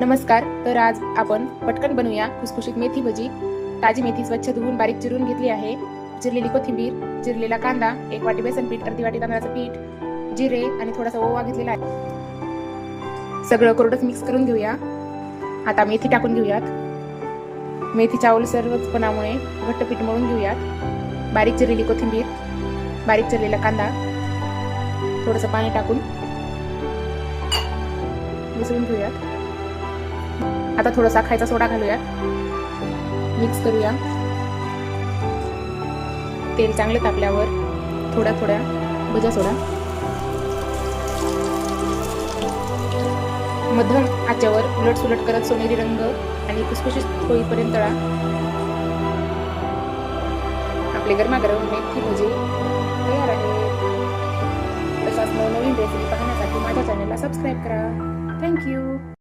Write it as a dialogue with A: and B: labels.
A: नमस्कार तर आज आपण पटकन बनवूया खुसखुशीत मेथी भजी. ताजी मेथी स्वच्छ धुवून बारीक चिरून घेतली आहे. चिरलेली कोथिंबीर चिरलेला कांदा एक वाटी बेसन पीठ अर्धी वाटी तांदळाचं पीठ जिरे आणि थोडासा ओवा घेतलेला आहे. सगळं कोरडंच मिक्स करून घेऊया. आता मेथी टाकून घेऊयात. मेथीच्या ओलसरपणामुळे घट्ट पीठ मळून घेऊयात. बारीक चिरलेली कोथिंबीर बारीक चिरलेला कांदा थोडंसं पाणी टाकून मिसळून घेऊयात. आता थोडासा खायचा सोडा घालूया. मिक्स करूया. तेल चांगले तापल्यावर थोड्या थोड्या भजा सोडा. मध्यम आच्यावर उलट सुलट करत सोनेरी रंग आणि खुसखुशीत होईपर्यंत तळा. आपले गरमागरम मेथी भजी तयार आहेत. तसाच नवनवीन रेसिपी पाहण्यासाठी माझ्या चॅनलला सबस्क्राईब करा. थँक्यू